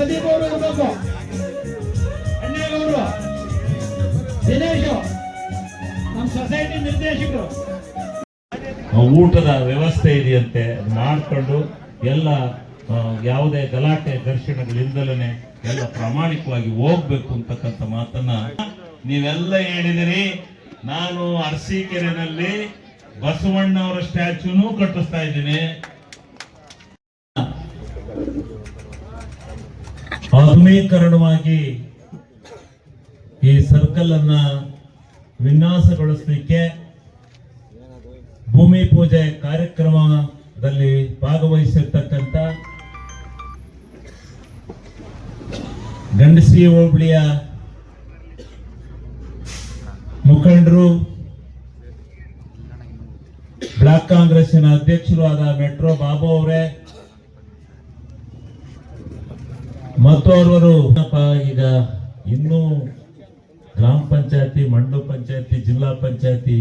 ಪ್ರದೀಪ್ ಅವರು ಇರಬೇಕು ನಮ್ಮ ಸೊಸೈಟಿ ನಿರ್ದೇಶಕರು ಊಟದ ವ್ಯವಸ್ಥೆ ಇದೆಯಂತೆ ಮಾಡ್ಕೊಂಡು ಎಲ್ಲ ಯಾವುದೇ ಗಲಾಟೆ ಘರ್ಷಣೆಗಳಿಂದಲೇ ಎಲ್ಲ ಪ್ರಾಮಾಣಿಕವಾಗಿ ಹೋಗ್ಬೇಕು ಅಂತಕ್ಕಂಥ ಮಾತನ್ನ ನೀವೆಲ್ಲ ಹೇಳಿದಿರಿ. ನಾನು ಅರಸೀಕೆರೆನಲ್ಲಿ ಬಸವಣ್ಣವರ ಸ್ಟ್ಯಾಚ್ಯೂನು ಕಟ್ಟಿಸ್ತಾ ಇದ್ದೀನಿ. ಆಧುನೀಕರಣವಾಗಿ ಈ ಸರ್ಕಲ್ ಅನ್ನ ವಿನ್ಯಾಸಗೊಳಿಸಲಿಕ್ಕೆ ಭೂಮಿ ಪೂಜೆ ಕಾರ್ಯಕ್ರಮದಲ್ಲಿ ಭಾಗವಹಿಸಿರ್ತಕ್ಕಂಥ ಗಂಡಸಿ ಹೋಬಳಿಯ ಮುಖಂಡರು, ಬ್ಲಾಕ್ ಕಾಂಗ್ರೆಸ್ಸಿನ ಅಧ್ಯಕ್ಷರು ಆದ ಮೆಟ್ರೋ ಬಾಬು ಅವರೇ ಮತ್ತು ಅವರು ಈಗ ಇನ್ನೂ ಗ್ರಾಮ ಪಂಚಾಯತಿ, ಮಂಡಲ ಪಂಚಾಯತಿ, ಜಿಲ್ಲಾ ಪಂಚಾಯತಿ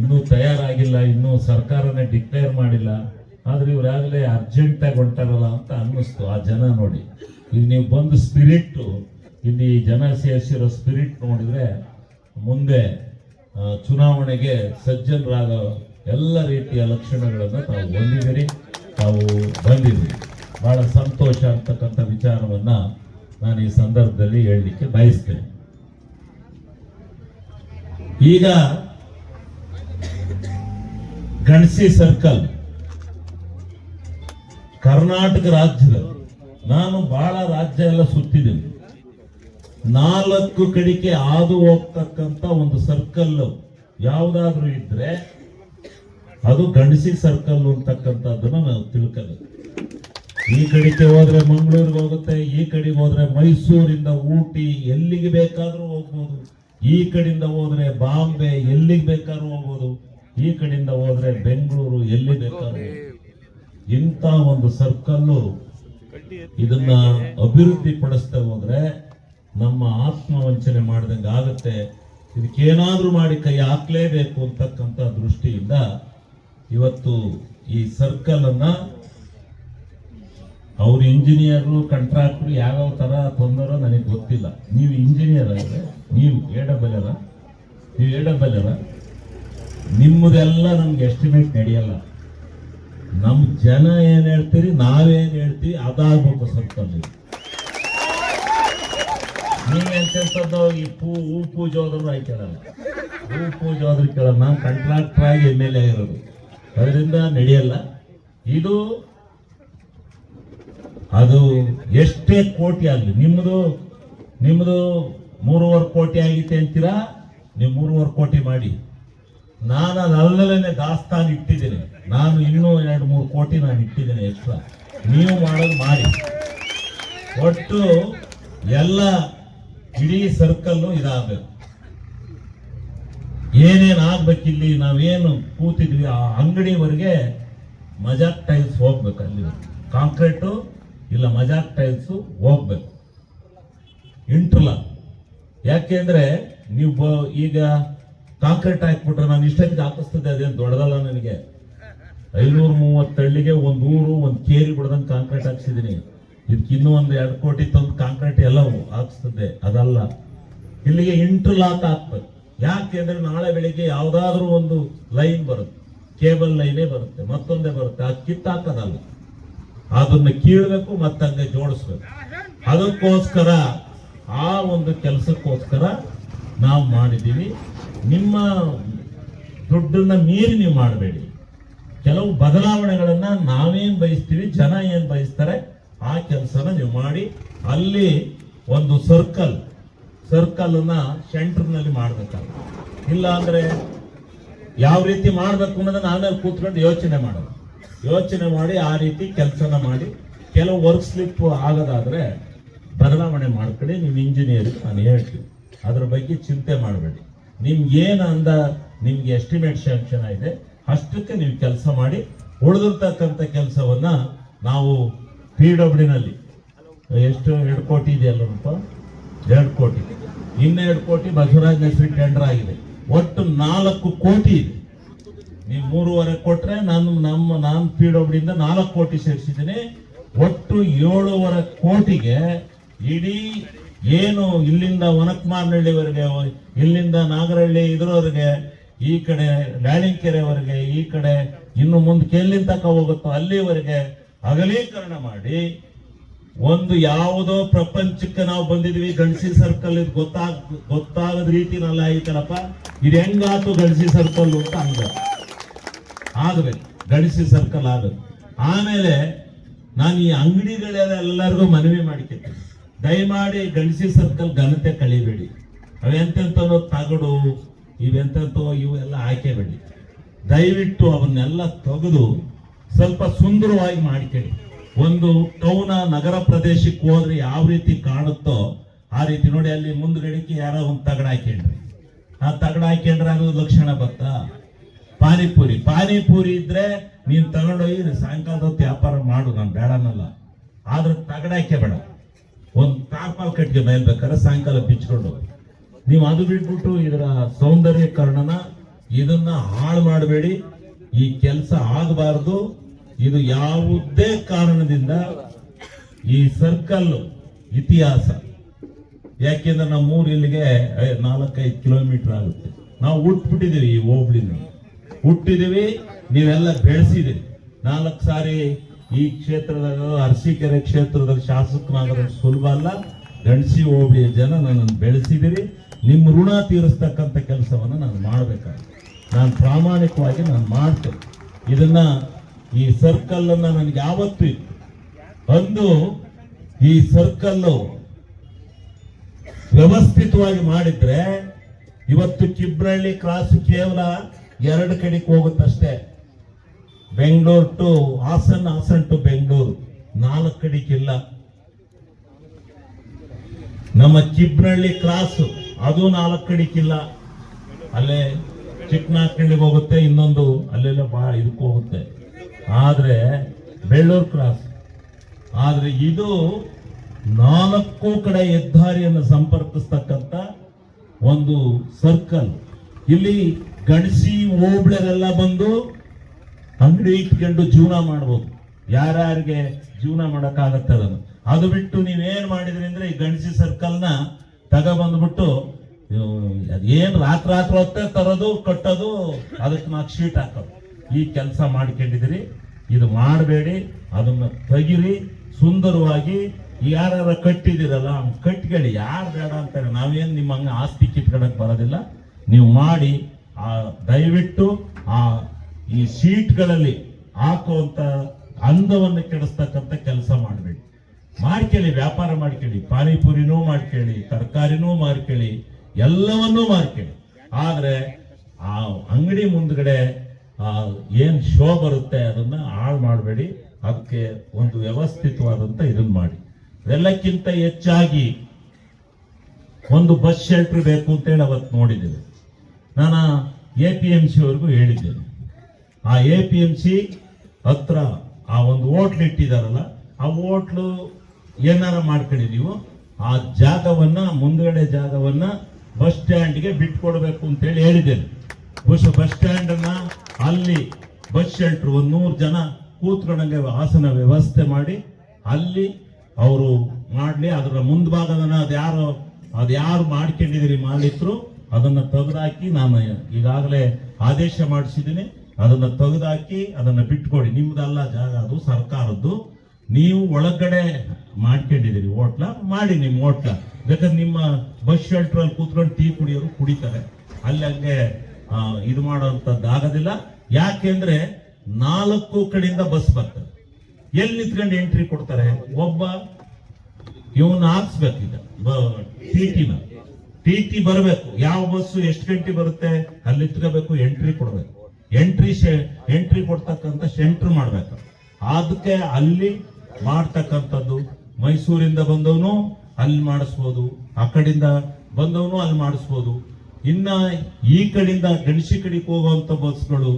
ಇನ್ನೂ ತಯಾರಾಗಿಲ್ಲ, ಇನ್ನೂ ಸರ್ಕಾರನೇ ಡಿಕ್ಲೇರ್ ಮಾಡಿಲ್ಲ. ಆದ್ರೆ ಇವರಾಗಲೇ ಅರ್ಜೆಂಟ್ ಆಗಿ ಹೊಂಟಾರಲ್ಲ ಅಂತ ಅನ್ನಿಸ್ತು ಆ ಜನ ನೋಡಿ. ಇಲ್ಲಿ ನೀವು ಬಂದು ಸ್ಪಿರಿಟ್ ಇಲ್ಲಿ ಜನ ಸೇರಿಸಿರೋ ಸ್ಪಿರಿಟ್ ನೋಡಿದ್ರೆ ಮುಂದೆ ಚುನಾವಣೆಗೆ ಸಜ್ಜನರಾಗೋ ಎಲ್ಲ ರೀತಿಯ ಲಕ್ಷಣಗಳನ್ನು ತಾವು ಹೊಂದಿದ್ದೀರಿ, ತಾವು ಬಂದಿದ್ದೀರಿ. ಬಹಳ ಸಂತೋಷ ಅಂತಕ್ಕಂಥ ವಿಚಾರವನ್ನ ನಾನು ಈ ಸಂದರ್ಭದಲ್ಲಿ ಹೇಳಲಿಕ್ಕೆ ಬಯಸ್ತೇನೆ. ಈಗ ಗಣಸಿ ಸರ್ಕಲ್, ಕರ್ನಾಟಕ ರಾಜ್ಯದ ನಾನು ಬಹಳ ರಾಜ್ಯ ಎಲ್ಲ ಸುತ್ತಿದ್ದೀನಿ. ನಾಲ್ಕು ಕಡೆಗೆ ಹಾದು ಹೋಗ್ತಕ್ಕಂಥ ಒಂದು ಸರ್ಕಲ್ ಯಾವುದಾದ್ರೂ ಇದ್ರೆ ಅದು ಗಣಸಿ ಸರ್ಕಲ್ ಅಂತಕ್ಕಂಥದ್ದನ್ನ ನಾವು ತಿಳ್ಕೋಬೇಕು. ಈ ಕಡೆಗೆ ಹೋದ್ರೆ ಮಂಗಳೂರಿಗೆ ಹೋಗುತ್ತೆ, ಈ ಕಡೆಗೆ ಹೋದ್ರೆ ಮೈಸೂರಿಂದ ಊಟಿ ಎಲ್ಲಿಗೆ ಬೇಕಾದ್ರೂ ಹೋಗ್ಬೋದು. ಈ ಕಡೆಯಿಂದ ಹೋದ್ರೆ ಬಾಂಬೆ ಎಲ್ಲಿಗೆ ಬೇಕಾದ್ರೂ ಹೋಗ್ಬೋದು. ಈ ಕಡೆಯಿಂದ ಹೋದ್ರೆ ಬೆಂಗಳೂರು ಎಲ್ಲಿ ಬೇಕಾದ್ರೂ. ಇಂಥ ಒಂದು ಸರ್ಕಲ್ಲು ಇದನ್ನ ಅಭಿವೃದ್ಧಿ ಪಡಿಸ್ತಾ ಹೋದ್ರೆ ನಮ್ಮ ಆತ್ಮವಂಚನೆ ಮಾಡಿದಂಗೆ ಆಗುತ್ತೆ. ಇದಕ್ಕೇನಾದ್ರೂ ಮಾಡಿ ಕೈ ಹಾಕ್ಲೇಬೇಕು ಅಂತಕ್ಕಂಥ ದೃಷ್ಟಿಯಿಂದ ಇವತ್ತು ಈ ಸರ್ಕಲ್ ಅನ್ನ ಅವ್ರ ಇಂಜಿನಿಯರು ಕಂಟ್ರಾಕ್ಟ್ರು ಯಾವ್ಯಾವ ಥರ ತೊಂದರೋ ನನಗೆ ಗೊತ್ತಿಲ್ಲ. ನೀವು ಇಂಜಿನಿಯರ್ ಆದರೆ, ನೀವು ಏಡಬಲ್ಲರ ಡಬಲ್ ನೀವು ಏಡಬಲ್ಲರ ಡಬಲ್ ನಿಮ್ಮದೆಲ್ಲ ನಮ್ಗೆ ಎಸ್ಟಿಮೇಟ್ ನಡೆಯಲ್ಲ. ನಮ್ಮ ಜನ ಏನು ಹೇಳ್ತೀರಿ, ನಾವೇನು ಹೇಳ್ತೀವಿ ಅದಾಗಬೇಕು ಸರ್ಕಲ್ ನೀವೆಂತದ್ದು ಈ ಪೂ ಹೂ ಪೂಜೆ ಹೋದ್ರು ಆಯ್ತು ಕೇಳಲ್ಲ. ಹೂ ಪೂಜೆ ಹೋದ್ರು ಕೇಳಲ್ಲ. ನಾನು ಕಂಟ್ರಾಕ್ಟ್ರಾಗಿ ಎಂ ಎಲ್ ಎ ಅದರಿಂದ ನಡೆಯಲ್ಲ. ಇದು ಅದು ಎಷ್ಟೇ ಕೋಟಿ ಆಗಲಿ ನಿಮ್ಮದು ನಿಮ್ಮದು ಮೂರುವರೆ ಕೋಟಿ ಆಗಿತ್ತೆ ಅಂತೀರಾ? ನೀವು ಮೂರುವರೆ ಕೋಟಿ ಮಾಡಿ. ನಾನು ಅದಲ್ಲೇ ದಾಸ್ತಾನು ಇಟ್ಟಿದ್ದೇನೆ. ನಾನು ಇನ್ನೂ ಎರಡು ಮೂರು ಕೋಟಿ ನಾನು ಇಟ್ಟಿದ್ದೇನೆ ಎಕ್ಸ್ಟ್ರಾ ನೀವು ಮಾಡೋದು ಮಾಡಿ. ಒಟ್ಟು ಎಲ್ಲ ಇಡೀ ಸರ್ಕಲ್ಲು ಇದಾಗಬೇಕು. ಏನೇನು ಆಗ್ಬೇಕಿಲ್ಲಿ ನಾವೇನು ಕೂತಿದ್ವಿ ಆ ಅಂಗಡಿವರೆಗೆ ಮಜಾಕ್ ಟೈಲ್ಸ್ ಹೋಗ್ಬೇಕು ಅಲ್ಲಿ ಕಾಂಕ್ರೀಟು ಇಲ್ಲ, ಮಜಾಕ್ ಟೈಲ್ಸು ಹೋಗ್ಬೇಕು. ಇಂಟ್ರಲ ಯಾಕೆ ಅಂದರೆ ನೀವು ಈಗ ಕಾಂಕ್ರೀಟ್ ಹಾಕ್ಬಿಟ್ರೆ ನಾನು ಇಷ್ಟೊತ್ತಿಗೆ ಹಾಕಿಸ್ತದೆ ಅದೇನು ದೊಡ್ಡದಲ್ಲ ನನಗೆ? ಐನೂರ ಮೂವತ್ತಳ್ಳಿಗೆ ಒಂದು ಊರು, ಒಂದು ಕೇರಿ ಬಿಡ್ದಂಗೆ ಕಾಂಕ್ರೀಟ್ ಹಾಕ್ಸಿದೀನಿ. ಇದಕ್ಕೆ ಇನ್ನೂ ಒಂದು ಎರಡು ಕೋಟಿ ತಂದು ಕಾಂಕ್ರೀಟ್ ಎಲ್ಲ ಹಾಕ್ಸ್ತದೆ ಅದಲ್ಲ. ಇಲ್ಲಿಗೆ ಇಂಟರ್ಲಾಕ್ ಹಾಕ್ಬೇಕು. ಯಾಕೆ ಯಾಕೆಂದ್ರೆ ನಾಳೆ ಬೆಳಿಗ್ಗೆ ಯಾವುದಾದ್ರೂ ಒಂದು ಲೈನ್ ಬರುತ್ತೆ. ಕೇಬಲ್ ಲೈನೇ ಬರುತ್ತೆ, ಮತ್ತೊಂದೇ ಬರುತ್ತೆ. ಅದು ಕಿತ್ತಾಕೋದಲ್ಲ. ಅದನ್ನ ಕೀಳ್ಬೇಕು ಮತ್ತಂಗೆ ಜೋಡಿಸ್ಬೇಕು. ಅದಕ್ಕೋಸ್ಕರ ಆ ಒಂದು ಕೆಲಸಕ್ಕೋಸ್ಕರ ನಾವು ಮಾಡಿದ್ದೀವಿ. ನಿಮ್ಮ ದುಡ್ಡನ್ನ ಮೀರಿ ನೀವು ಮಾಡಬೇಡಿ. ಕೆಲವು ಬದಲಾವಣೆಗಳನ್ನ ನಾವೇನ್ ಬಯಸ್ತೀವಿ, ಜನ ಏನು ಬಯಸ್ತಾರೆ, ಆ ಕೆಲಸನ ನೀವು ಮಾಡಿ. ಅಲ್ಲಿ ಒಂದು ಸರ್ಕಲ್ ಸರ್ಕಲ್ ಅನ್ನ ಸೆಂಟರ್ನಲ್ಲಿ ಮಾಡ್ಬೇಕಾಗುತ್ತೆ. ಇಲ್ಲ ಅಂದ್ರೆ ಯಾವ ರೀತಿ ಮಾಡಬೇಕು ಅನ್ನೋದನ್ನ ಆಮೇಲೆ ಕೂತ್ಕೊಂಡು ಯೋಚನೆ ಮಾಡೋದು. ಯೋಚನೆ ಮಾಡಿ ಆ ರೀತಿ ಕೆಲಸನ ಮಾಡಿ. ಕೆಲವು ವರ್ಕ್ ಸ್ಲಿಪ್ ಆಗೋದಾದ್ರೆ ಬದಲಾವಣೆ ಮಾಡ್ಕೊಳ್ಳಿ. ನೀವು ಇಂಜಿನಿಯರ್ ನಾನು ಹೇಳ್ತೀನಿ. ಅದ್ರ ಬಗ್ಗೆ ಚಿಂತೆ ಮಾಡಬೇಡಿ. ನಿಮ್ಗೆ ಏನು ಅಂದ ನಿಮ್ಗೆ ಎಸ್ಟಿಮೇಟ್ ಶಾಂಕ್ಷನ್ ಆಗಿದೆ, ಅಷ್ಟಕ್ಕೆ ನೀವು ಕೆಲಸ ಮಾಡಿ. ಉಳಿದಿರ್ತಕ್ಕಂಥ ಕೆಲಸವನ್ನ ನಾವು ಪಿ ಡಬ್ಲ್ಯೂನಲ್ಲಿ ಎಷ್ಟು, ಎರಡು ಕೋಟಿ ಇದೆಯಲ್ಲ ಅಂತ ಎರಡು ಕೋಟಿ. ಇನ್ನೆರಡು ಕೋಟಿ ಬಸವರಾಜ್ ಹೆಸರು ಟೆಂಡರ್ ಆಗಿದೆ. ಒಟ್ಟು ನಾಲ್ಕು ಕೋಟಿ ಇದೆ. ನೀವು ಮೂರುವರೆ ಕೊಟ್ರೆ ನಾನು ನಮ್ಮ, ನಾನು ಪಿ ಇಂದ ನಾಲ್ಕು ಕೋಟಿ ಸೇರಿಸಿದ್ದೀನಿ. ಒಟ್ಟು ಏಳೂವರೆ ಕೋಟಿಗೆ ಇಡೀ ಏನು ಇಲ್ಲಿಂದ ಒನಕ್ಮಾರ್ನಹಳ್ಳಿವರೆಗೆ ಇಲ್ಲಿಂದ ನಾಗರಹಳ್ಳಿ ಇದರವರೆಗೆ, ಈ ಕಡೆ ಲ್ಯಾಳಿಂಕೆರೆವರೆಗೆ ಈ ಕಡೆ ಇನ್ನು ಮುಂದಕ್ಕೆ ಎಲ್ಲಿಂದ ತನಕ ಹೋಗುತ್ತೋ ಅಲ್ಲಿವರೆಗೆ ಅಗಲೀಕರಣ ಮಾಡಿ ಒಂದು ಯಾವುದೋ ಪ್ರಪಂಚಕ್ಕೆ ನಾವು ಬಂದಿದ್ವಿ ಗಣಸಿ ಸರ್ಕಲ್ ಇದು ಗೊತ್ತಾಗ, ಗೊತ್ತಾಗದ ರೀತಿನಲ್ಲ ಐತಲ್ಲಪ್ಪ ಇದು ಹೆಂಗಾತು ಗಣಸಿ ಸರ್ಕಲ್ ಅಂತ ಹಂಗ. ಆಗಬೇಕು ಗಣಸಿ ಸರ್ಕಲ್ ಆಗಬೇಕು ಆಮೇಲೆ ನಾನು ಈ ಅಂಗಡಿಗಳೆಲ್ಲರಿಗೂ ಮನವಿ ಮಾಡಿಕೊಳ್ತೀನಿ. ದಯಮಾಡಿ ಗಣಸಿ ಸರ್ಕಲ್ ಘನತೆ ಕಳಿಬೇಡಿ. ಅವೆಂತೆಂತವೋ ತಗಡು ಇವೆಂತೆಂಥವು ಇವೆಲ್ಲ ಹಾಕೇಬೇಡಿ. ದಯವಿಟ್ಟು ಅವನ್ನೆಲ್ಲ ತೆಗೆದು ಸ್ವಲ್ಪ ಸುಂದರವಾಗಿ ಮಾಡ್ಕೊಳ್ಳಿ ಒಂದು ಟೌನ ನಗರ ಪ್ರದೇಶಕ್ಕೆ ಹೋದ್ರೆ ಯಾವ ರೀತಿ ಕಾಣುತ್ತೋ ಆ ರೀತಿ ನೋಡಿ ಅಲ್ಲಿ ಮುಂದ್ಗಡೆಗೆ ಯಾರೋ ಒಂದು ತಗಡ ಹಾಕೊಂಡ್ರಿ ಆ ತಗಡ ಹಾಕೊಂಡ್ರೆ ಅದು ಲಕ್ಷಣ ಬತ್ತಾ? ಪಾನಿಪುರಿ. ಪಾನಿಪುರಿ ಇದ್ರೆ ನೀನು ತಗೊಂಡೋಗಿ ಸಾಯಂಕಾಲದ ಹೊತ್ತು ವ್ಯಾಪಾರ ಮಾಡು, ನಾನು ಬೇಡನಲ್ಲ. ಆದ್ರೆ ತಗಡಾಕೆ ಬೇಡ. ಒಂದು ತಾರ್ಪಾಲ್ ಕಟ್ಟಿಗೆ ಮೇಲ್ಬೇಕಾದ್ರೆ ಸಾಯಂಕಾಲ ಬಿಚ್ಕೊಂಡು. ನೀವು ಅದು ಬಿಟ್ಬಿಟ್ಟು ಇದರ ಸೌಂದರ್ಯೀಕರಣನ ಇದನ್ನ ಹಾಳು ಮಾಡಬೇಡಿ. ಈ ಕೆಲಸ ಆಗಬಾರ್ದು. ಇದು ಯಾವುದೇ ಕಾರಣದಿಂದ ಈ ಸರ್ಕಲ್ ಇತಿಹಾಸ. ಯಾಕೆಂದ್ರೆ ನಮ್ಮ ಊರಿಲ್ಲಿಗೆ ನಾಲ್ಕೈದು ಕಿಲೋಮೀಟರ್ ಆಗುತ್ತೆ. ನಾವು ಉಟ್ಬಿಟ್ಟಿದೀವಿ ಈ ಹೋಬ್ಳಿನ. ಹುಟ್ಟಿದೀವಿ, ನೀವೆಲ್ಲ ಬೆಳೆಸಿದಿರಿ. ನಾಲ್ಕು ಸಾರಿ ಈ ಕ್ಷೇತ್ರದಾಗ ಅರಸೀಕೆರೆ ಕ್ಷೇತ್ರದಾಗ ಶಾಸಕನಾಗೋದು ಸುಲಭ ಅಲ್ಲ. ಗಣಸಿ ಹೋಬಳಿಯ ಜನ ನನ್ನನ್ನು ಬೆಳೆಸಿದಿರಿ. ನಿಮ್ಮ ಋಣ ತೀರಿಸ್ತಕ್ಕಂಥ ಕೆಲಸವನ್ನು ನಾನು ಮಾಡಬೇಕಾಗುತ್ತೆ ನಾನು ಪ್ರಾಮಾಣಿಕವಾಗಿ ನಾನು ಮಾಡ್ತೇನೆ. ಇದನ್ನ ಈ ಸರ್ಕಲ್ ಅನ್ನ ನನಗೆ ಯಾವತ್ತೂ ಇತ್ತು ಅಂದು ಈ ಸರ್ಕಲ್ಲು ವ್ಯವಸ್ಥಿತವಾಗಿ ಮಾಡಿದ್ರೆ, ಇವತ್ತು ಕಿಬ್ರಳ್ಳಿ ಕ್ರಾಸ್ ಕೇವಲ ಎರಡು ಕಡೆಗೆ ಹೋಗುತ್ತಷ್ಟೇ. Bengaluru to Hassan Hassan to Bengaluru. ನಾಲ್ಕು ಕಡೆಗಿಲ್ಲ ನಮ್ಮ ಚಿಬ್ರಳ್ಳಿ ಕ್ರಾಸ್, ಅದು ನಾಲ್ಕು ಕಡೆಗಿಲ್ಲ ಅಲ್ಲೇ ಚಿಕ್ಕನಾಕಳ್ಳಿಗೆ ಹೋಗುತ್ತೆ, ಇನ್ನೊಂದು ಅಲ್ಲೆಲ್ಲ ಬಹಳ ಇದಕ್ಕೆ ಹೋಗುತ್ತೆ. ಆದರೆ ಬೆಳ್ಳೂರು ಕ್ರಾಸ್. ಆದರೆ ಇದು ನಾಲ್ಕು ಕಡೆ ಹೆದ್ದಾರಿಯನ್ನು ಸಂಪರ್ಕಿಸ್ತಕ್ಕಂಥ ಒಂದು ಸರ್ಕಲ್. ಇಲ್ಲಿ ಗಣಸಿ ಓಬ್ಳರೆಲ್ಲ ಬಂದು ಅಂಗಡಿ ಇಟ್ಕೊಂಡು ಜೀವನ ಮಾಡ್ಬೋದು. ಯಾರ್ಯಾರಿಗೆ ಜೀವನ ಅದನ್ನು. ಅದು ಬಿಟ್ಟು ನೀವೇನು ಮಾಡಿದ್ರಿ ಅಂದ್ರೆ ಈ ಗಣಸಿ ಸರ್ಕಲ್ನ ತಗೊಬಂದ್ಬಿಟ್ಟು ಏನು ರಾತ್ರಿ ರಾತ್ರಿ ಹೊತ್ತೇ ತರೋದು, ಕಟ್ಟೋದು, ಅದಕ್ಕೆ ನಾಲ್ಕು ಶೀಟ್ ಹಾಕೋದು. ಈ ಕೆಲಸ ಮಾಡ್ಕೊಂಡಿದ್ರಿ ಇದು ಮಾಡಬೇಡಿ, ಅದನ್ನ ತೆಗಿರಿ, ಸುಂದರವಾಗಿ ಯಾರು ಕಟ್ಟಿದಿರಲ್ಲ ಕಟ್ಕೊಳ್ಳಿ. ಯಾರು ಬೇಡ ಅಂತಾರೆ. ನಾವೇನು ನಿಮ್ಮ ಹಂಗ ಆಸ್ತಿ ಕಿತ್ಕೊಳಕ್ ಬರೋದಿಲ್ಲ. ನೀವು ಮಾಡಿ, ಆ, ದಯವಿಟ್ಟು ಆ, ಈ ಶೀಟ್ಗಳಲ್ಲಿ ಹಾಕುವಂತ ಅಂದವನ್ನು ಕೆಡಿಸ್ತಕ್ಕಂಥ ಕೆಲಸ ಮಾಡಬೇಡಿ. ಮಾಡ್ಕೊಳ್ಳಿ ವ್ಯಾಪಾರ ಮಾಡ್ಕೊಳ್ಳಿ ಪಾನಿಪುರಿನೂ ಮಾಡ್ಕೇಳಿ, ತರಕಾರಿನೂ ಮಾರ್ಕೊಳ್ಳಿ ಎಲ್ಲವನ್ನೂ ಮಾರ್ಕೊಳ್ಳಿ ಆದರೆ, ಆ ಅಂಗಡಿ ಮುಂದ್ಗಡೆ ಏನ್ ಶೋ ಬರುತ್ತೆ ಅದನ್ನ ಹಾಳು ಮಾಡಬೇಡಿ. ಅದಕ್ಕೆ ಒಂದು ವ್ಯವಸ್ಥಿತವಾದಂತ ಇದನ್ನ ಮಾಡಿ. ಎಲ್ಲಕ್ಕಿಂತ ಹೆಚ್ಚಾಗಿ ಒಂದು ಬಸ್ ಶೆಲ್ಟರ್ ಬೇಕು ಅಂತೇಳಿ ಅವತ್ತು ನೋಡಿದ್ದೇವೆ. ನಾನು ಎ ಪಿ ಎಂ ಸಿವರೆಗೂ ಹೇಳಿದ್ದೇನೆ. ಆ ಎ ಪಿ ಎಂ ಸಿ ಹತ್ರ ಆ ಒಂದು ಹೋಟ್ಲ್ ಇಟ್ಟಿದಾರಲ್ಲ, ಆ ಹೋಟ್ಲು ಏನಾರ ಮಾಡ್ಕೊಳ್ಳಿ ನೀವು, ಆ ಜಾಗವನ್ನ, ಮುಂದ್ಗಡೆ ಜಾಗವನ್ನ ಬಸ್ ಸ್ಟ್ಯಾಂಡ್ಗೆ ಬಿಟ್ಕೊಡ್ಬೇಕು ಅಂತೇಳಿ ಹೇಳಿದ್ದೇನೆ. ಬಸ್ ಬಸ್ ಸ್ಟ್ಯಾಂಡ್ ಅನ್ನ ಅಲ್ಲಿ ಬಸ್ ಶೆಲ್ಟರ್ ಒಂದ್ ನೂರು ಜನ ಕೂತ್ಕೊಂಡಂಗೆ ಆಸನ ವ್ಯವಸ್ಥೆ ಮಾಡಿ, ಅಲ್ಲಿ ಅವರು ಮಾಡ್ಲಿ, ಅದರ ಮುಂಭಾಗದನ್ನ ಅದು ಯಾರು ಅದು ಯಾರು ಮಾಲೀಕರು ಅದನ್ನ ತೆಗೆದಾಕಿ ನಾನು ಈಗಾಗಲೇ ಆದೇಶ ಮಾಡಿಸಿದ್ದೀನಿ. ಅದನ್ನ ತೆಗೆದಾಕಿ ಅದನ್ನ ಬಿಟ್ಕೊಡಿ. ನಿಮ್ದಲ್ಲ ಜಾಗ ಅದು, ಸರ್ಕಾರದ್ದು. ನೀವು ಒಳಗಡೆ ಮಾಡ್ಕೊಂಡಿದ್ದೀರಿ ಹೋಟ್ಲ. ಮಾಡಿ ನಿಮ್ಮ ಹೋಟ್ಲ. ಬೇಕಾದ್ರೆ ನಿಮ್ಮ ಬಸ್ ಶೆಲ್ಟರ್ ಅಲ್ಲಿ ಕೂತ್ಕೊಂಡು ಟೀ ಕುಡಿಯೋರು ಕುಡಿತಾರೆ. ಅಲ್ಲಿ ಹಂಗೆ ಇದು ಆಗೋದಿಲ್ಲ. ಯಾಕೆಂದ್ರೆ ನಾಲ್ಕು ಕಡೆಯಿಂದ ಬಸ್ ಬರ್ತದೆ. ಎಲ್ಲಿ ನಿಂತ್ಕೊಂಡು ಎಂಟ್ರಿ ಕೊಡ್ತಾರೆ? ಒಬ್ಬ ಇವನ್ನ ಟಿ ಟಿ ಬರಬೇಕು. ಯಾವ ಬಸ್ಸು ಎಷ್ಟು ಗಂಟೆ ಬರುತ್ತೆ? ಅಲ್ಲಿ ಇಟ್ಕೋಬೇಕು ಎಂಟ್ರಿ ಕೊಡಬೇಕು. ಎಂಟ್ರಿ ಎಂಟ್ರಿ ಕೊಡ್ತಕ್ಕಂಥ ಸೆಂಟರ್ ಮಾಡಬೇಕು. ಅದಕ್ಕೆ ಅಲ್ಲಿ ಮಾಡ್ತಕ್ಕಂಥದ್ದು ಮೈಸೂರಿಂದ ಬಂದವನು ಅಲ್ಲಿ ಮಾಡಿಸ್ಬೋದು, ಆ ಕಡೆಯಿಂದ ಬಂದವನು ಅಲ್ಲಿ ಮಾಡಿಸ್ಬೋದು. ಇನ್ನ ಈ ಕಡೆಯಿಂದ ಗಣಸಿ ಕಡೆಗೆ ಹೋಗುವಂತ ಬಸ್ಗಳು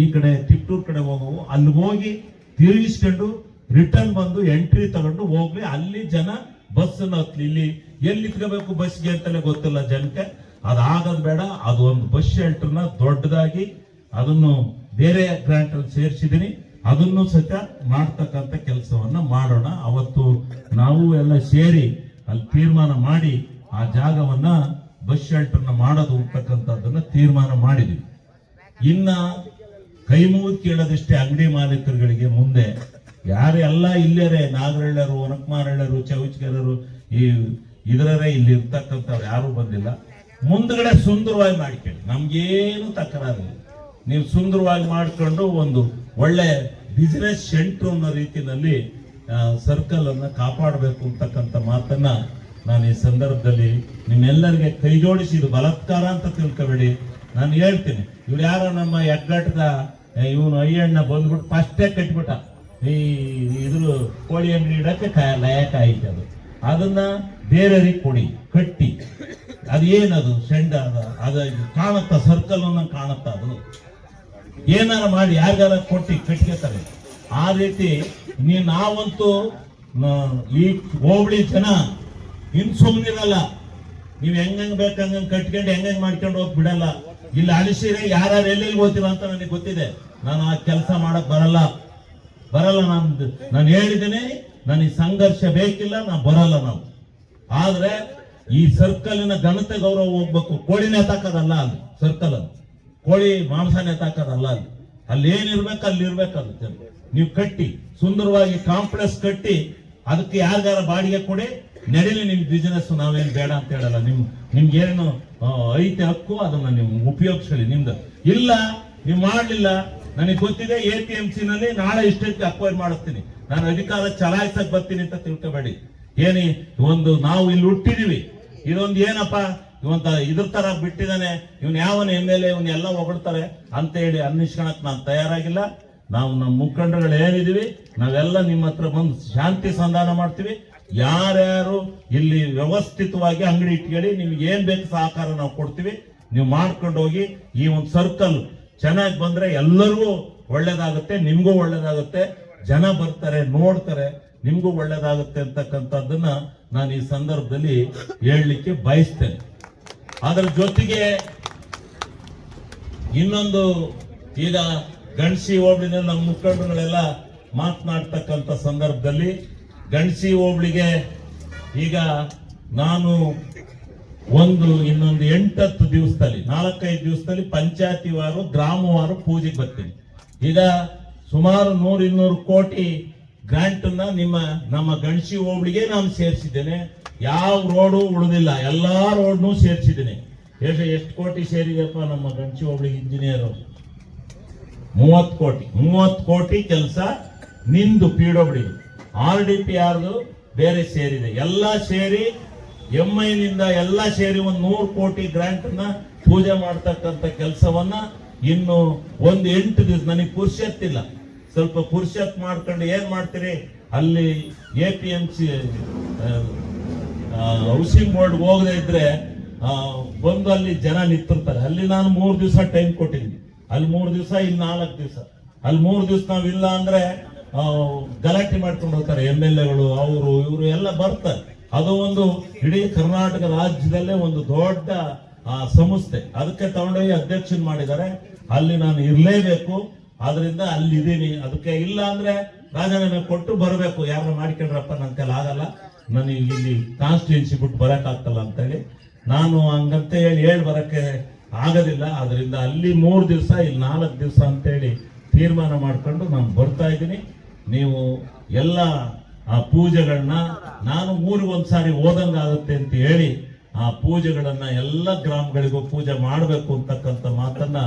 ಈ ಕಡೆ ತಿಪ್ಟೂರ್ ಕಡೆ ಹೋಗೋವು ಅಲ್ಲಿ ಹೋಗಿ ತಿರುಗಿಸ್ಕೊಂಡು ರಿಟರ್ನ್ ಬಂದು ಎಂಟ್ರಿ ತಗೊಂಡು ಹೋಗ್ಲಿ. ಅಲ್ಲಿ ಜನ ಬಸ್ ಇಲ್ಲಿ ಎಲ್ಲಿ ಇಟ್ಕೋಬೇಕು ಬಸ್ಗೆ ಅಂತಲೇ ಗೊತ್ತಿಲ್ಲ ಜನಕ್ಕೆ. ಅದಾಗದ್ ಬೇಡ, ಅದು ಒಂದು ಬಸ್ ಶೆಲ್ಟರ್ನ ದೊಡ್ಡದಾಗಿ ಅದನ್ನು ಬೇರೆ ಗ್ರಾಂಟ್ ಅಲ್ಲಿ ಸೇರಿಸಿದೀನಿ ಅದನ್ನು ಸಹಿತ ಮಾಡ್ತಕ್ಕಂಥ ಕೆಲಸವನ್ನ ಮಾಡೋಣ. ಅವತ್ತು ನಾವು ಎಲ್ಲ ಸೇರಿ ಅಲ್ಲಿ ತೀರ್ಮಾನ ಮಾಡಿ ಆ ಜಾಗವನ್ನ ಬಸ್ ಶೆಲ್ಟರ್ನ ಮಾಡೋದು ಅಂತಕ್ಕಂಥದ್ದನ್ನ ತೀರ್ಮಾನ ಮಾಡಿದ್ವಿ. ಇನ್ನ ಕೈ ಮುಗಿದು ಕೇಳೋದಷ್ಟೇ ಅಂಗಡಿ ಮಾಲೀಕರುಗಳಿಗೆ ಮುಂದೆ ಯಾರೆಲ್ಲ ಇಲ್ಲರೇ ನಾಗರಳ್ಳರು ಒನಕಮಾರಳ್ಳರು ಚೌಚಗರರು ಈ ಇದರೇ ಇಲ್ಲಿ ಇರ್ತಕ್ಕಂಥವ್ರು ಯಾರು ಬಂದಿಲ್ಲ. ಮುಂದ್ಗಡೆ ಸುಂದರವಾಗಿ ಮಾಡ್ಕೊಳ್ಳಿ. ನಮ್ಗೇನು ತಕರಾರಿಲ್ಲ ನೀವು ಸುಂದರವಾಗಿ ಮಾಡಿಕೊಂಡು ಒಂದು ಒಳ್ಳೆ ಬಿಸಿನೆಸ್ ಸೆಂಟ್ರ್ ಅನ್ನೋ ರೀತಿಯಲ್ಲಿ ಸರ್ಕಲ್ ಅನ್ನ ಕಾಪಾಡಬೇಕು ಅಂತಕ್ಕಂಥ ಮಾತನ್ನ ನಾನು ಈ ಸಂದರ್ಭದಲ್ಲಿ ನಿಮ್ಮೆಲ್ಲರಿಗೆ ಕೈ ಜೋಡಿಸಿ ಇದು ಬಲಾತ್ಕಾರ ಅಂತ ತಿಳ್ಕೊಬೇಡಿ. ನಾನು ಹೇಳ್ತೀನಿ, ಇವ್ರು ಯಾರೋ ನಮ್ಮ ಹೆಗ್ಗಟ್ಟದ ಇವನು ಅಯ್ಯಣ್ಣ ಬಂದ್ಬಿಟ್ಟು ಫಸ್ಟೇ ಕಟ್ಬಿಟ್ಟ. ಈ ಇದ್ರ ಕೋಳಿ ಅಂಗಡಿ ಇಡಕ್ಕೆ ಲಯ ಲಯಕ ಆಯ್ತು ಅದು ಅದನ್ನ ಬೇರೆಯವ್ರಿಗೆ ಕೊಡಿ, ಕಟ್ಟಿ. ಅದೇನದು ಸೆಂಡ ಅದ. ಅದ ಕಾಣುತ್ತ ಸರ್ಕಲ್ ಅನ್ನ ಕಾಣುತ್ತ ಅದು. ಏನಾರ ಮಾಡಿ ಯಾರಿಗಾರ ಕೊಟ್ಟಿ ಕಟ್ಕೋತಾರೆ ಆ ರೀತಿ ನೀ, ನಾವಂತೂ ಈ ಹೋಬಳಿ ಜನ ಇನ್ ಸುಮ್ಮನಿರಲ್ಲ ನೀವು ಹೆಂಗಂಗ್ ಬೇಕು ಹಂಗಂಗ್ ಕಟ್ಕೊಂಡು ಹೆಂಗಂಗ್ ಮಾಡ್ಕೊಂಡು ಹೋಗಿ ಬಿಡಲ್ಲ. ಇಲ್ಲಿ ಅಳಿಸಿದ್ರೆ ಯಾರು ಎಲ್ಲೆಲ್ಲಿ ಓದ್ತೀರ ಅಂತ ನನಗೆ ಗೊತ್ತಿದೆ. ನಾನು ಆ ಕೆಲಸ ಮಾಡಕ್ ಬರಲ್ಲ. ಬರಲ್ಲ ನಾನು ನಾನು ಹೇಳಿದ್ದೇನೆ, ನನಗೆ ಸಂಘರ್ಷ ಬೇಕಿಲ್ಲ ನಾ ಬರಲ್ಲ ನಾವು ಆದ್ರೆ ಈ ಸರ್ಕಲಿನ ಘನತೆ ಗೌರವ ಹೋಗ್ಬೇಕು. ಕೋಳಿನೇ ನೇತಾಕದಲ್ಲ ಅಲ್ಲಿ, ಸರ್ಕಲ್ ಅಲ್ಲಿ. ಕೋಳಿ ಮಾಂಸ ನೇತಾಕದಲ್ಲ ಅಲ್ಲಿ. ಅಲ್ಲಿ ಏನಿರ್ಬೇಕು ಅಲ್ಲಿ ಇರ್ಬೇಕಲ್ಲ. ನೀವು ಕಟ್ಟಿ, ಸುಂದರವಾಗಿ ಕಾಂಪ್ಲೆಕ್ಸ್ ಕಟ್ಟಿ, ಅದಕ್ಕೆ ಯಾರಿಗಾರ ಬಾಡಿಗೆ ಕೊಡಿ. ನಡೀಲಿ ನಿಮ್ ಬಿಸಿನೆಸ್ ನಾವೇನು ಬೇಡ ಅಂತ ಹೇಳಲ್ಲ. ನಿಮ್ ನಿಮ್ಗೇನು ಏನು ಐತೆ ಹಕ್ಕು, ಅದನ್ನ ನೀವು ಉಪಯೋಗಿಸ್ಕೊಳ್ಳಿ ನಿಮ್ದು. ಇಲ್ಲ, ನೀವು ಮಾಡ್ಲಿಲ್ಲ ನನಗೆ ಗೊತ್ತಿದೆ ಎ ಪಿ ಎಂ ಸಿ ನಲ್ಲಿ ನಾಳೆ ಇಷ್ಟಕ್ಕೆ ಅಕ್ವೈರ್ ಮಾಡಿಸ್ತೀನಿ ನಾನು ಅಧಿಕಾರ ಚಲಾಯಿಸಕ್ ಬರ್ತೀನಿ ಅಂತ ತಿಳ್ಕೊಬೇಡಿ. ಏನಿ, ಒಂದು ನಾವು ಇಲ್ಲಿ ಹುಟ್ಟಿದೀವಿ. ಇದೊಂದು ಏನಪ್ಪ? ಇವಂತ ಇದ್ರ ತರ ಬಿಟ್ಟಿದ್ದಾನೆ ಇವನ್ ಯಾವನ ಎಂ ಎಲ್ ಎ, ಇವನ್ ಎಲ್ಲ ಹೊಗಳ್ತಾರೆ. ಅಂತ ಹೇಳಿ ಅನ್ನಿಸ್ಕೊಳಕ್ ನಾನು ತಯಾರಾಗಿಲ್ಲ. ನಾವು ನಮ್ಮ ಮುಖಂಡರುಗಳು ಏನಿದೀವಿ, ನಾವೆಲ್ಲ ನಿಮ್ಮ ಹತ್ರ ಬಂದು ಶಾಂತಿ ಸಂಧಾನ ಮಾಡ್ತೀವಿ. ಯಾರ್ಯಾರು ಇಲ್ಲಿ ವ್ಯವಸ್ಥಿತವಾಗಿ ಅಂಗಡಿ ಇಟ್ಕೊಳ್ಳಿ, ನಿಮ್ಗೆ ಏನ್ ಬೇಕು ಸಹಕಾರ ನಾವು ಕೊಡ್ತೀವಿ. ನೀವು ಮಾಡ್ಕೊಂಡು ಹೋಗಿ ಈ ಒಂದು ಸರ್ಕಲ್ ಚೆನ್ನಾಗಿ ಬಂದ್ರೆ ಎಲ್ಲರಿಗೂ ಒಳ್ಳೇದಾಗುತ್ತೆ, ನಿಮ್ಗೂ ಒಳ್ಳೇದಾಗುತ್ತೆ. ಜನ ಬರ್ತಾರೆ, ನೋಡ್ತಾರೆ, ನಿಮ್ಗೂ ಒಳ್ಳೇದಾಗುತ್ತೆ ಅಂತಕ್ಕಂಥದ್ದನ್ನ ನಾನು ಈ ಸಂದರ್ಭದಲ್ಲಿ ಹೇಳಲಿಕ್ಕೆ ಬಯಸ್ತೇನೆ. ಅದರ ಜೊತೆಗೆ ಇನ್ನೊಂದು ಈಗ ಗಣಸಿ ಹೋಬಳಿನಲ್ಲಿ ನಮ್ಮ ಮುಖಂಡರುಗಳೆಲ್ಲ ಮಾತನಾಡ್ತಕ್ಕಂಥ ಸಂದರ್ಭದಲ್ಲಿ ಗಣಸಿ ಹೋಬಳಿಗೆ ಈಗ ನಾನು ಒಂದು ಇನ್ನೊಂದು ಎಂಟತ್ತು ದಿವಸದಲ್ಲಿ, ನಾಲ್ಕೈದು ದಿವಸದಲ್ಲಿ ಪಂಚಾಯತಿ ವಾರು ಗ್ರಾಮವಾರು ಪೂಜೆಗೆ ಬರ್ತೀನಿ. ಈಗ ಸುಮಾರು ನೂರ ಇನ್ನೂರು ಕೋಟಿ ಗ್ರಾಂಟ್ ನಿಮ್ಮ, ನಮ್ಮ ಗಣಶಿ ಹೋಬಳಿಗೆ ನಾನು ಸೇರಿಸಿದ್ದೇನೆ. ಯಾವ ರೋಡು ಉಳಿದಿಲ್ಲ, ಎಲ್ಲಾ ರೋಡ್ನು ಸೇರಿಸಿದ್ದೇನೆ. ಎಷ್ಟು ಎಷ್ಟು ಕೋಟಿ ಸೇರಿದೆಪ್ಪ ನಮ್ಮ ಗಣಶಿ ಹೋಬಳಿಗೆ ಇಂಜಿನಿಯರ್ ಮೂವತ್ತು ಕೋಟಿ. ಮೂವತ್ತು ಕೋಟಿ ಕೆಲಸ ನಿಂದು P W. R D P ಆರ್ದು ಬೇರೆ ಸೇರಿದೆ. ಎಲ್ಲ ಸೇರಿ ಎಂ ನಿಂದ ಎಲ್ಲ ಸೇರಿ ಒಂದು ನೂರು ಕೋಟಿ ಗ್ರಾಂಟ್ನ ಪೂಜೆ ಮಾಡ್ತಕ್ಕಂಥ ಕೆಲಸವನ್ನ ಇನ್ನು ಒಂದು ಎಂಟು ದಿವಸ ನನಗೆ ಪುರುಷತ್ತಿಲ್ಲ ಸ್ವಲ್ಪ ಪುರುಷತ್ ಮಾಡ್ಕೊಂಡು ಏನ್ ಮಾಡ್ತೀರಿ? ಅಲ್ಲಿ A P M C housing board ಹೋಗದೆ ಇದ್ರೆ ಬಂದು ಅಲ್ಲಿ ಜನ ನಿಂತಿರ್ತಾರೆ. ಅಲ್ಲಿ ನಾನು ಮೂರು ದಿವಸ ಟೈಮ್ ಕೊಟ್ಟಿದ್ದೀನಿ. ಅಲ್ಲಿ ಮೂರು ದಿವಸ ಇಲ್ಲಿ ನಾಲ್ಕು ದಿವಸ. ಅಲ್ಲಿ ಮೂರು ದಿವಸ ನಾವಿಲ್ಲ ಅಂದ್ರೆ ಗಲಾಟೆ ಮಾಡ್ಕೊಂಡು ಹೋಗ್ತಾರೆ. ಎಂ ಎಲ್ ಎಗಳು, ಅವರು, ಇವರು ಎಲ್ಲ ಬರ್ತಾರೆ. ಅದು ಒಂದು ಇಡೀ ಕರ್ನಾಟಕ ರಾಜ್ಯದಲ್ಲೇ ಒಂದು ದೊಡ್ಡ ಸಂಸ್ಥೆ. ಅದಕ್ಕೆ ತಗೊಂಡೋಗಿ ಅಧ್ಯಕ್ಷನ್ ಮಾಡಿದ್ದಾರೆ. ಅಲ್ಲಿ ನಾನು ಇರಲೇಬೇಕು. ಆದ್ರಿಂದ ಅಲ್ಲಿ ಇದ್ದೀನಿ ಅದಕ್ಕೆ ಇಲ್ಲ ಅಂದ್ರೆ ರಾಜೀನಾಮೆ ಕೊಟ್ಟು ಬರಬೇಕು. ಯಾರನ್ನ ಮಾಡ್ಕೊಂಡ್ರಪ್ಪ ನನ್ನ ಕೈಲಿ ಆಗಲ್ಲ. ನನಗೆ ಇಲ್ಲಿ ಕಾನ್ಸ್ಟಿಟ್ಯೂನ್ಸಿ ಬಿಟ್ಟು ಬರೋಕ್ಕಾಗ್ತಲ್ಲ ಅಂತೇಳಿ. ನಾನು ಹಂಗಂತ ಹೇಳಿ ಹೇಳಿ ಬರಕ್ಕೆ ಆಗೋದಿಲ್ಲ. ಅದರಿಂದ ಅಲ್ಲಿ ಮೂರು ದಿವಸ, ಇಲ್ಲಿ ನಾಲ್ಕು ದಿವಸ ಅಂತೇಳಿ ತೀರ್ಮಾನ ಮಾಡಿಕೊಂಡು ನಾನು ಬರ್ತಾ ಇದ್ದೀನಿ. ನೀವು ಎಲ್ಲ ಆ ಪೂಜೆಗಳನ್ನ ನಾನು ಊರಿಗೆ ಒಂದ್ಸಾರಿ ಓದಂಗಾಗುತ್ತೆ ಅಂತ ಹೇಳಿ ಆ ಪೂಜೆಗಳನ್ನ ಎಲ್ಲ ಗ್ರಾಮಗಳಿಗೂ ಪೂಜೆ ಮಾಡಬೇಕು ಅಂತಕ್ಕಂಥ ಮಾತನ್ನ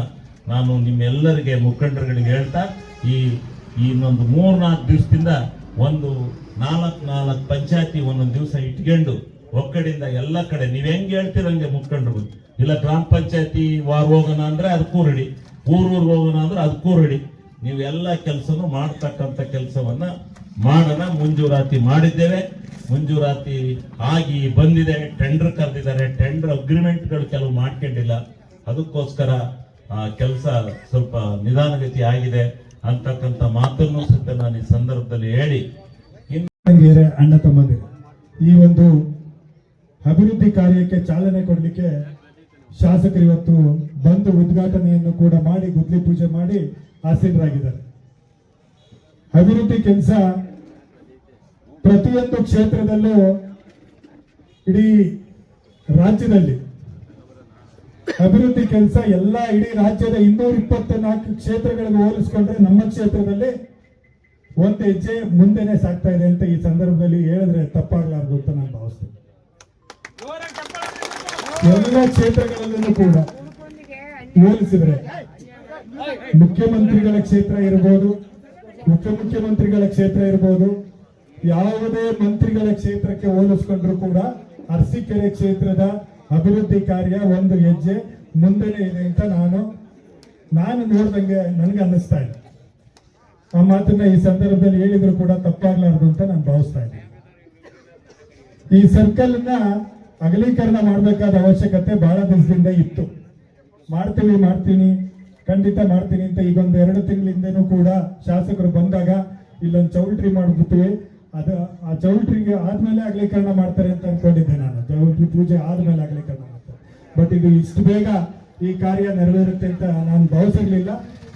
ನಾನು ನಿಮ್ಮೆಲ್ಲರಿಗೆ ಮುಖಂಡರುಗಳಿಗೆ ಹೇಳ್ತಾ, ಈ ಇನ್ನೊಂದು ಮೂರ್ನಾಲ್ಕು ದಿವಸದಿಂದ ಒಂದು ನಾಲ್ಕು ನಾಲ್ಕು ಪಂಚಾಯತಿ ಒಂದೊಂದು ದಿವಸ ಇಟ್ಕೊಂಡು ಒಕ್ಕಡಿಂದ ಎಲ್ಲ ಕಡೆ. ನೀವು ಹೆಂಗೆ ಹೇಳ್ತೀರಂಗೆ ಮುಖಂಡರು? ಇಲ್ಲ ಗ್ರಾಮ ಪಂಚಾಯತಿ ವಾರ ಹೋಗೋಣ ಅಂದ್ರೆ ಅದಕ್ಕೂ ರೆಡಿ ಊರೂರ್ಗೆ ಹೋಗೋಣ ಅಂದ್ರೆ ಅದಕ್ಕೂ ರೆಡಿ ನೀವು ಎಲ್ಲ ಕೆಲಸನೂ ಮಾಡ್ತಕ್ಕಂಥ ಕೆಲಸವನ್ನ ಮಾಡೋಣ ಮಂಜೂರಾತಿ ಮಾಡಿದ್ದೇವೆ. ಮಂಜೂರಾತಿ ಆಗಿ ಬಂದಿದೆ. ಟೆಂಡರ್ ಕರೆದಿದ್ದಾರೆ. ಟೆಂಡರ್ ಅಗ್ರಿಮೆಂಟ್ಗಳು ಕೆಲವು ಮಾಡ್ಕೊಂಡಿಲ್ಲ. ಅದಕ್ಕೋಸ್ಕರ ಕೆಲಸ ಸ್ವಲ್ಪ ನಿಧಾನಗತಿ ಆಗಿದೆ ಅಂತಕ್ಕಂಥ ಮಾತನ್ನು ಸಹಿತ ನಾನು ಈ ಸಂದರ್ಭದಲ್ಲಿ ಹೇಳಿ. ಅಣ್ಣ ತಮ್ಮಂದಿರು, ಈ ಒಂದು ಅಭಿವೃದ್ಧಿ ಕಾರ್ಯಕ್ಕೆ ಚಾಲನೆ ಕೊಡಲಿಕ್ಕೆ ಶಾಸಕರು ಇವತ್ತು ಬಂದು ಉದ್ಘಾಟನೆಯನ್ನು ಕೂಡ ಮಾಡಿ, ಗುದ್ಲಿ ಪೂಜೆ ಮಾಡಿ ಆಸೀನರಾಗಿದ್ದಾರೆ. ಅಭಿವೃದ್ಧಿ ಕೆಲಸ ಪ್ರತಿಯೊಂದು ಕ್ಷೇತ್ರದಲ್ಲೂ ಇಡೀ ರಾಜ್ಯದಲ್ಲಿ ಅಭಿವೃದ್ಧಿ ಕೆಲಸ ಎಲ್ಲ ಇಡೀ ರಾಜ್ಯದ ಇನ್ನೂರ ಇಪ್ಪತ್ನಾಲ್ಕು ಕ್ಷೇತ್ರಗಳಿಗೆ ಹೋಲಿಸ್ಕೊಂಡ್ರೆ ನಮ್ಮ ಕ್ಷೇತ್ರದಲ್ಲಿ ಒಂದು ಹೆಜ್ಜೆ ಮುಂದೆನೆ ಸಾಗ್ತಾ ಇದೆ ಅಂತ ಈ ಸಂದರ್ಭದಲ್ಲಿ ಹೇಳಿದ್ರೆ ತಪ್ಪಾಗಲಾರದು ಅಂತ ನಾನು ಭಾವಿಸ್ತೇನೆ. ಎಲ್ಲ ಕ್ಷೇತ್ರಗಳಲ್ಲೂ ಕೂಡ ಹೋಲಿಸಿದ್ರೆ ಮುಖ್ಯಮಂತ್ರಿಗಳ ಕ್ಷೇತ್ರ ಇರಬಹುದು ಉಪಮುಖ್ಯಮಂತ್ರಿಗಳ ಕ್ಷೇತ್ರ ಇರಬಹುದು ಯಾವುದೇ ಮಂತ್ರಿಗಳ ಕ್ಷೇತ್ರಕ್ಕೆ ಹೋಲಿಸ್ಕೊಂಡ್ರು ಕೂಡ ಅರಸೀಕೆರೆ ಕ್ಷೇತ್ರದ ಅಭಿವೃದ್ಧಿ ಕಾರ್ಯ ಒಂದು ಹೆಜ್ಜೆ ಮುಂದೆ ಇದೆ ಅಂತ ನಾನು ನಾನು ನೋಡ್ದಂಗೆ ನನಗೆ ಅನ್ನಿಸ್ತಾ ಇದೆ. ಆ ಮಾತನ್ನ ಈ ಸಂದರ್ಭದಲ್ಲಿ ಹೇಳಿದ್ರು ಕೂಡ ತಪ್ಪಾಗ್ಲಾರ್ದು ಅಂತ ನಾನು ಭಾವಿಸ್ತಾ ಇದ್ದೀನಿ. ಈ ಸರ್ಕಲ್ನ ಅಗಲೀಕರಣ ಮಾಡಬೇಕಾದ ಅವಶ್ಯಕತೆ ಬಹಳ ದಿವಸದಿಂದ ಇತ್ತು. ಮಾಡ್ತೀವಿ, ಮಾಡ್ತೀನಿ, ಖಂಡಿತ ಮಾಡ್ತೀನಿ ಅಂತ ಈಗೊಂದು ಎರಡು ತಿಂಗಳಿಂದನೂ ಕೂಡ ಶಾಸಕರು ಬಂದಾಗ ಇಲ್ಲೊಂದು ಚೌಲ್ಟ್ರಿ ಮಾಡ್ಬಿಡ್ತೀವಿ ಅದು ಆ ಚೌಲ್ಟ್ರಿಗೆ ಆದ್ಮೇಲೆ ಅಗಲೀಕರಣ ಮಾಡ್ತಾರೆ ಅಂತ ಅನ್ಕೊಂಡಿದ್ದೆ ನಾನು. ಚೌಲ್ಟ್ರಿ ಪೂಜೆ ಆದ್ಮೇಲೆ ಅಗಲೀಕರಣ ಮಾಡ್ತಾರೆ. ಬಟ್ ಇದು ಇಷ್ಟು ಬೇಗ ಈ ಕಾರ್ಯ ನೆರವೇರುತ್ತೆ ಅಂತ ನಾನು ಭಾವಿಸಿರ್ಲಿಲ್ಲ.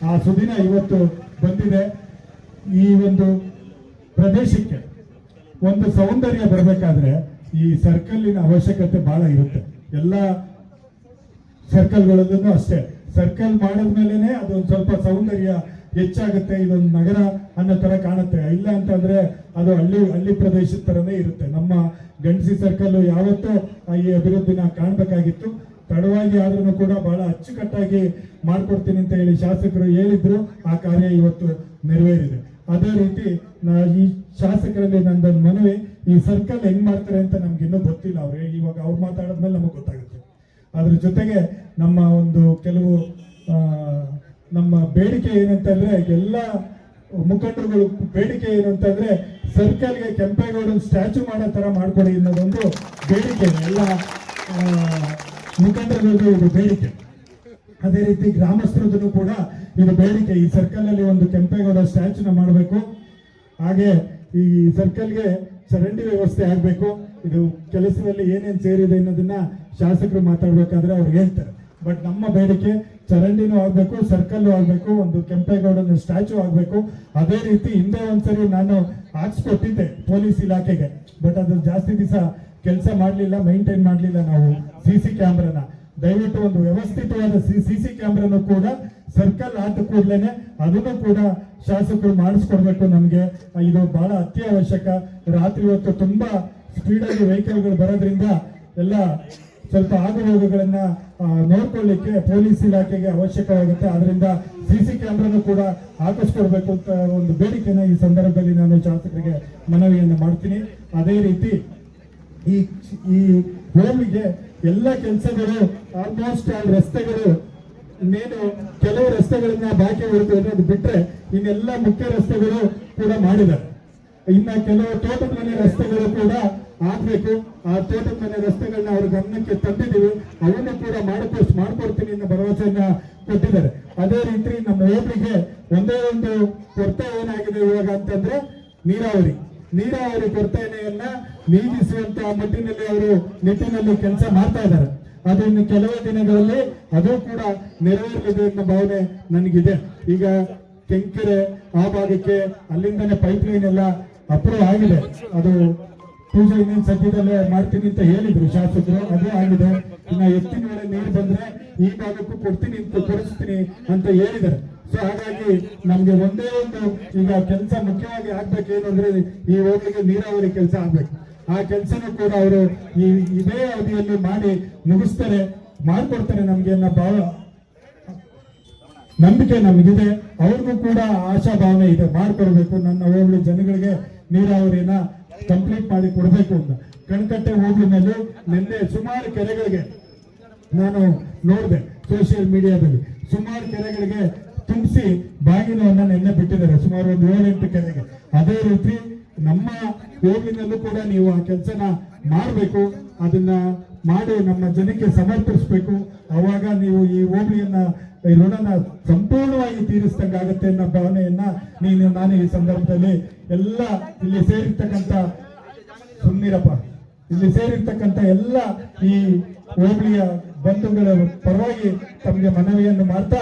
ಆ ಸುದಿನ ಇವತ್ತು ಬಂದಿದೆ. ಈ ಒಂದು ಪ್ರದೇಶಕ್ಕೆ ಒಂದು ಸೌಂದರ್ಯ ಬರಬೇಕಾದ್ರೆ ಈ ಸರ್ಕಲ್ಲಿನ ಅವಶ್ಯಕತೆ ಬಹಳ ಇರುತ್ತೆ. ಎಲ್ಲ ಸರ್ಕಲ್ಗಳಲ್ಲೂ ಅಷ್ಟೇ. ಸರ್ಕಲ್ ಮಾಡಿದ್ಮೇಲೆ ಅದೊಂದು ಸ್ವಲ್ಪ ಸೌಂದರ್ಯ ಹೆಚ್ಚಾಗುತ್ತೆ, ಇದೊಂದು ನಗರ ಅನ್ನೋ ಥರ ಕಾಣುತ್ತೆ. ಇಲ್ಲ ಅಂತಂದರೆ ಅದು ಹಳ್ಳಿ ಹಳ್ಳಿ ಪ್ರದೇಶದ ತರನೇ ಇರುತ್ತೆ. ನಮ್ಮ ಗಂಡಸಿ ಸರ್ಕಲ್ ಯಾವತ್ತೂ ಈ ಅಭಿವೃದ್ಧಿನ ಕಾಣಬೇಕಾಗಿತ್ತು. ತಡವಾಗಿ ಆದ್ರೂ ಕೂಡ ಬಹಳ ಅಚ್ಚುಕಟ್ಟಾಗಿ ಮಾಡ್ಕೊಡ್ತೀನಿ ಅಂತ ಹೇಳಿ ಶಾಸಕರು ಹೇಳಿದ್ರು. ಆ ಕಾರ್ಯ ಇವತ್ತು ನೆರವೇರಿದೆ. ಅದೇ ರೀತಿ ಈ ಶಾಸಕರಲ್ಲಿ ನಂದೊಂದು ಮನವಿ, ಈ ಸರ್ಕಲ್ ಹೆಂಗ್ ಮಾಡ್ತಾರೆ ಅಂತ ನಮ್ಗೆ ಇನ್ನೂ ಗೊತ್ತಿಲ್ಲ ಅವ್ರೆ. ಇವಾಗ ಅವ್ರು ಮಾತಾಡಿದ್ಮೇಲೆ ನಮಗೆ ಗೊತ್ತಾಗುತ್ತೆ. ಅದ್ರ ಜೊತೆಗೆ ನಮ್ಮ ಒಂದು ಕೆಲವು ನಮ್ಮ ಬೇಡಿಕೆ ಏನಂತಂದ್ರೆ ಎಲ್ಲ ಮುಖಂಡರುಗಳು ಬೇಡಿಕೆ ಏನು ಅಂತಂದ್ರೆ ಸರ್ಕಲ್ಗೆ ಕೆಂಪೇಗೌಡನ ಸ್ಟ್ಯಾಚು ಮಾಡೋ ತರ ಮಾಡ್ಕೊಡಿ ಅನ್ನೋದೊಂದು ಬೇಡಿಕೆ. ಎಲ್ಲ ಮುಖಂಡರುಗಳಿಗೂ ಇದು ಬೇಡಿಕೆ. ಅದೇ ರೀತಿ ಗ್ರಾಮಸ್ಥರದ್ದು ಕೂಡ ಇದು ಬೇಡಿಕೆ. ಈ ಸರ್ಕಲ್ ಅಲ್ಲಿ ಒಂದು ಕೆಂಪೇಗೌಡ ಸ್ಟ್ಯಾಚುನ ಮಾಡಬೇಕು. ಹಾಗೆ ಈ ಸರ್ಕಲ್ಗೆ ಚರಂಡಿ ವ್ಯವಸ್ಥೆ ಆಗಬೇಕು. ಇದು ಕೆಲಸದಲ್ಲಿ ಏನೇನು ಸೇರಿದೆ ಅನ್ನೋದನ್ನ ಶಾಸಕರು ಮಾತಾಡ್ಬೇಕಾದ್ರೆ ಅವ್ರು ಹೇಳ್ತಾರೆ. ಬಟ್ ನಮ್ಮ ಬೇಡಿಕೆ ಚರಂಡಿನೂ ಆಗಬೇಕು ಸರ್ಕಲ್ ಆಗ್ಬೇಕು, ಒಂದು ಕೆಂಪೇಗೌಡನ ಸ್ಟ್ಯಾಚು ಆಗಬೇಕು. ಅದೇ ರೀತಿ ಹಿಂದೆ ಒಂದ್ಸರಿ ನಾನು ಹಾಕ್ಸ್ಕೊಟ್ಟಿದ್ದೆ ಪೊಲೀಸ್ ಇಲಾಖೆಗೆ. ಬಟ್ ಅದು ಜಾಸ್ತಿ ದಿವಸ ಕೆಲಸ ಮಾಡಲಿಲ್ಲ ಮೈಂಟೈನ್ ಮಾಡಲಿಲ್ಲ ನಾವು ಸಿ ಸಿ ಕ್ಯಾಮ್ರಾನ ದಯವಿಟ್ಟು ಒಂದು ವ್ಯವಸ್ಥಿತವಾದ ಸಿ ಸಿ ಕ್ಯಾಮ್ರಾನು ಕೂಡ ಸರ್ಕಲ್ ಆದ ಕೂಡಲೇ ಅದನ್ನು ಕೂಡ ಶಾಸಕರು ಮಾಡಿಸ್ಕೊಡ್ಬೇಕು ನಮಗೆ. ಇದು ಬಹಳ ಅತ್ಯವಶ್ಯಕ. ರಾತ್ರಿ ಹೊತ್ತು ತುಂಬಾ ಸ್ಪೀಡಾಗಿ ವೆಹಿಕಲ್ಗಳು ಬರೋದ್ರಿಂದ ಎಲ್ಲ ಸ್ವಲ್ಪ ಆಗುಹೋಗುಗಳನ್ನ ನೋಡ್ಕೊಳ್ಳಿಕ್ಕೆ ಪೊಲೀಸ್ ಇಲಾಖೆಗೆ ಅವಶ್ಯಕವಾಗುತ್ತೆ. ಅದರಿಂದ ಸಿ ಸಿ ಕ್ಯಾಮ್ರಾನು ಕೂಡ ಹಾಕಿಸ್ಕೊಡ್ಬೇಕು ಅಂತ ಒಂದು ಬೇಡಿಕೆನ ಈ ಸಂದರ್ಭದಲ್ಲಿ ನಾನು ಶಾಸಕರಿಗೆ ಮನವಿಯನ್ನು ಮಾಡ್ತೀನಿ. ಅದೇ ರೀತಿ ಈ ಈ ಹೋಮಿಗೆ ಎಲ್ಲ ಕೆಲಸಗಳು ಆಲ್ಮೋಸ್ಟ್ ಆಲ್ ರಸ್ತೆಗಳು, ಇನ್ನೇನು ಕೆಲವು ರಸ್ತೆಗಳನ್ನ ಬಾಕಿ ಉಳಿದು ಅನ್ನೋದು ಬಿಟ್ರೆ ಇನ್ನೆಲ್ಲ ಮುಖ್ಯ ರಸ್ತೆಗಳು ಕೂಡ ಮಾಡಿದ್ದಾರೆ. ಇನ್ನ ಕೆಲವು ತೋಟದಲ್ಲಿ ರಸ್ತೆಗಳು ಕೂಡ ಆಗ್ಬೇಕು. ಆ ತೋಟದ ಮನೆ ರಸ್ತೆಗಳನ್ನ ಅವ್ರ ಗಮನಕ್ಕೆ ತಂದಿದ್ದೀವಿ. ಅವನ್ನು ಕೂಡ ಮಾಡ್ಕೊ ಮಾಡ್ಕೊಡ್ತೀನಿ ಅನ್ನೋ ಭರವಸೆಯನ್ನ ಕೊಟ್ಟಿದ್ದಾರೆ. ಅದೇ ರೀತಿ ನಮ್ಮ ಓಬ್ರಿಗೆ ಒಂದೇ ಒಂದು ಕೊರತೆ ಏನಾಗಿದೆ ಇವಾಗ ಅಂತಂದ್ರೆ ನೀರಾವರಿ. ನೀರಾವರಿ ಕೊರತೆಯನ್ನ ನೀಗಿಸುವಂತ ಮಟ್ಟಿನಲ್ಲಿ ಅವರು ನಿಟ್ಟಿನಲ್ಲಿ ಕೆಲಸ ಮಾಡ್ತಾ ಇದ್ದಾರೆ. ಅದನ್ನು ಕೆಲವೇ ದಿನಗಳಲ್ಲಿ ಅದು ಕೂಡ ನೆರವೇರಲಿದೆ ಅನ್ನೋ ಭಾವನೆ ನನಗಿದೆ. ಈಗ ಕೆಂಕೆರೆ ಆ ಭಾಗಕ್ಕೆ ಅಲ್ಲಿಂದನೇ ಪೈಪ್ ಲೈನ್ ಎಲ್ಲ ಅಪ್ರೂವ್ ಆಗಿದೆ. ಅದು ಪೂಜೆ ಇನ್ನೇನು ಸದ್ಯದಲ್ಲೇ ಮಾಡ್ತೀನಿ ಅಂತ ಹೇಳಿದ್ರು ಶಾಸಕರು. ಅದೇ ಆಗಿದೆ. ಇನ್ನ ಎತ್ತಿನ ಮೇಲೆ ನೀರು ಬಂದ್ರೆ ಈ ಭಾಗಕ್ಕೂ ಕೊಡ್ತೀನಿ ಅಂತ ಕೊಡಿಸ್ತೀನಿ ಅಂತ ಹೇಳಿದ್ದಾರೆ. ಸೊ ಹಾಗಾಗಿ ನಮ್ಗೆ ಒಂದೇ ಒಂದು ಈಗ ಕೆಲಸ ಮುಖ್ಯವಾಗಿ ಆಗ್ಬೇಕೇನು ಅಂದ್ರೆ ಈ ಹೋಗ್ಲಿಕ್ಕೆ ನೀರಾವರಿ ಕೆಲಸ ಆಗ್ಬೇಕು. ಆ ಕೆಲಸನೂ ಕೂಡ ಅವರು ಈ ಇದೇ ಅವಧಿಯಲ್ಲಿ ಮಾಡಿ ಮುಗಿಸ್ತಾರೆ, ಮಾಡ್ಕೊಡ್ತಾರೆ ನಮ್ಗೆ ಅನ್ನೋ ಭಾವ. ನಂಬಿಕೆ ನಮಗಿದೆ. ಅವ್ರಿಗೂ ಕೂಡ ಆಶಾ ಭಾವನೆ ಇದೆ. ಮಾಡ್ಕೊಡ್ಬೇಕು. ನನ್ನ ಹೋಗ್ಲಿ ಜನಗಳಿಗೆ ನೀರಾವರಿನ ಕಂಪ್ಲೀಟ್ ಮಾಡಿ ಕೊಡಬೇಕು ಅಂತ. ಕಣ್ಕಟ್ಟೆ ಹೋಬಳಿನಲ್ಲಿ ನಿನ್ನೆ ಸುಮಾರು ಕೆರೆಗಳಿಗೆ ನಾನು ನೋಡಿದೆ ಸೋಷಿಯಲ್ ಮೀಡಿಯಾದಲ್ಲಿ ಸುಮಾರು ಕೆರೆಗಳಿಗೆ ತುಂಬಿಸಿ ಬಾಗಿಲನ್ನು ನಿನ್ನೆ ಬಿಟ್ಟಿದ್ದಾರೆ. ಸುಮಾರು ಒಂದು ಏಳೆಂಟು ಕೆರೆಗೆ. ಅದೇ ರೀತಿ ನಮ್ಮ ಹೋಬಳಿನಲ್ಲೂ ಕೂಡ ನೀವು ಆ ಕೆಲಸನ ಮಾಡಬೇಕು. ಅದನ್ನ ಮಾಡಿ ನಮ್ಮ ಜನಕ್ಕೆ ಸಮರ್ಪಿಸಬೇಕು. ಅವಾಗ ನೀವು ಈ ಹೋಬಳಿಯನ್ನ ಈ ಋಣನ ಸಂಪೂರ್ಣವಾಗಿ ತೀರಿಸಿದಂಗಾಗತ್ತೆ ಅನ್ನೋ ಭಾವನೆಯನ್ನ ನೀನು, ನಾನು ಈ ಸಂದರ್ಭದಲ್ಲಿ ಎಲ್ಲ ಇಲ್ಲಿ ಸೇರಿರ್ತಕ್ಕಂಥ ಸುಮ್ಮನಿರಪ್ಪ ಇಲ್ಲಿ ಸೇರಿರ್ತಕ್ಕಂಥ ಎಲ್ಲ ಈ ಹೋಬಳಿಯ ಬಂಧುಗಳ ಪರವಾಗಿ ತಮಗೆ ಮನವಿಯನ್ನು ಮಾಡ್ತಾ